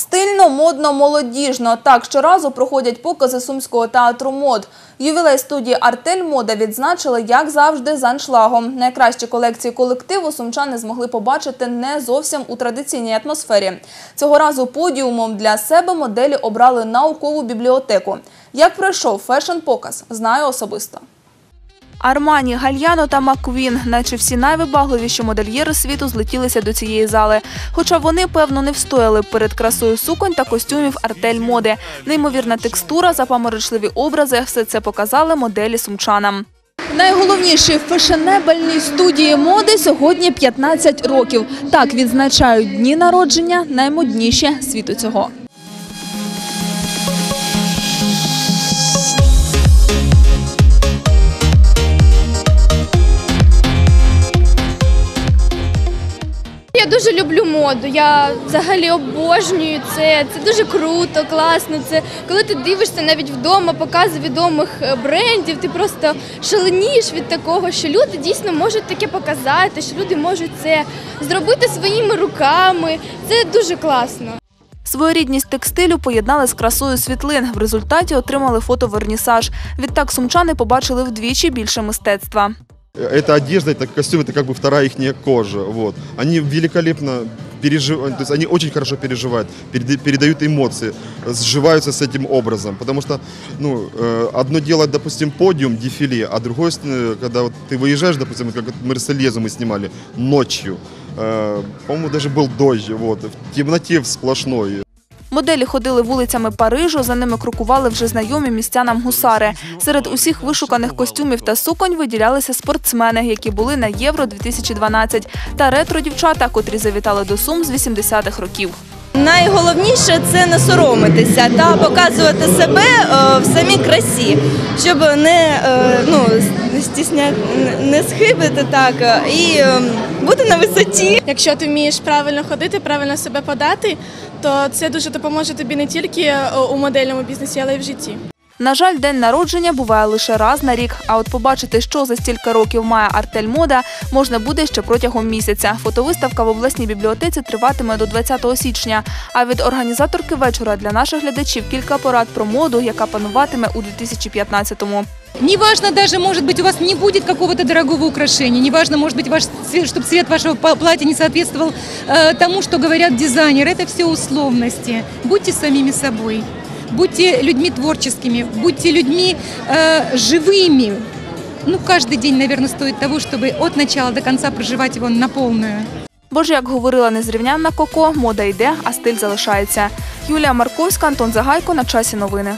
Стильно, модно, молодіжно. Так щоразу проходять покази сумського театру мод. Ювілей студії Артель Мода відзначили, як завжди, з аншлагом. Найкращі колекції колективу сумчани змогли побачити не зовсім у традиційній атмосфері. Цього разу подіумом для себе моделі обрали наукову бібліотеку. Як пройшов фешн-показ, знаю особисто. Армані, Гальяно та Маквін, наче всі найвибагливіші модельєри світу злетілися до цієї зали. Хоча вони, певно, не встояли перед красою суконь та костюмів артель моди. Неймовірна текстура, запаморочливі образи – все це показали моделі сумчанам. Найголовніші фешенебельній студії моди сьогодні 15 років. Так відзначають дні народження наймодніші світу цього. Дуже люблю моду. Я взагалі обожнюю це. Це дуже круто, класно. Це коли ти дивишся навіть вдома покази відомих е, брендів, ти просто шаленієш від такого, що люди дійсно можуть таке показати, що люди можуть це зробити своїми руками. Це дуже класно. Своєрідність текстилю поєднали з красою світлин. В результаті отримали фотовернісаж. Відтак сумчани побачили вдвічі більше мистецтва Эта одежда, это костюм, это как бы вторая их кожа. Вот. Они великолепно переживают, то есть они очень хорошо переживают, переда- передают эмоции, сживаются с этим образом. Потому что ну, э, одно дело, допустим, подиум, дефиле, а другое, э, когда вот ты выезжаешь, допустим, вот как вот Мерседезу мы снимали ночью, э, по-моему, даже был дождь, вот, в темноте в сплошной. Моделі ходили вулицями Парижу, за ними крокували вже знайомі містянам гусари. Серед усіх вишуканих костюмів та суконь виділялися спортсмени, які були на Євро 2012, та ретро-дівчата, котрі завітали до Сум з 80-х років. Найголовніше це не соромитися та показувати себе е, в самій красі, щоб не, е, ну, не стісня... не схибити так е, і е, бути на висоті. Якщо ти вмієш правильно ходити, правильно себе подати, то це дуже допоможе тобі не тільки е, у модельному бізнесі, але й в житті. На жаль, день народження буває лише раз на рік. А от побачити, що за стільки років має артель мода, можна буде ще протягом місяця. Фотовиставка в обласній бібліотеці триватиме до 20 січня. А від організаторки вечора для наших глядачів кілька порад про моду, яка пануватиме у 2015-му. Неважно даже, может быть, у вас не будет какого-то дорогого украшения, неважно, может быть, ваш цвет, чтобы цвет вашего па- платья не соответствовал э, тому, что говорят дизайнеры. Это все условности. Будьте самими собой, будьте людьми творческими, будьте людьми э, живыми. Ну, каждый день, наверное, стоит того, чтобы от начала до конца проживать его на полную. Бо ж, як говорила незрівнянна Коко, мода йде, а стиль залишається. Юлія Марковська, Антон Загайко на часі новини.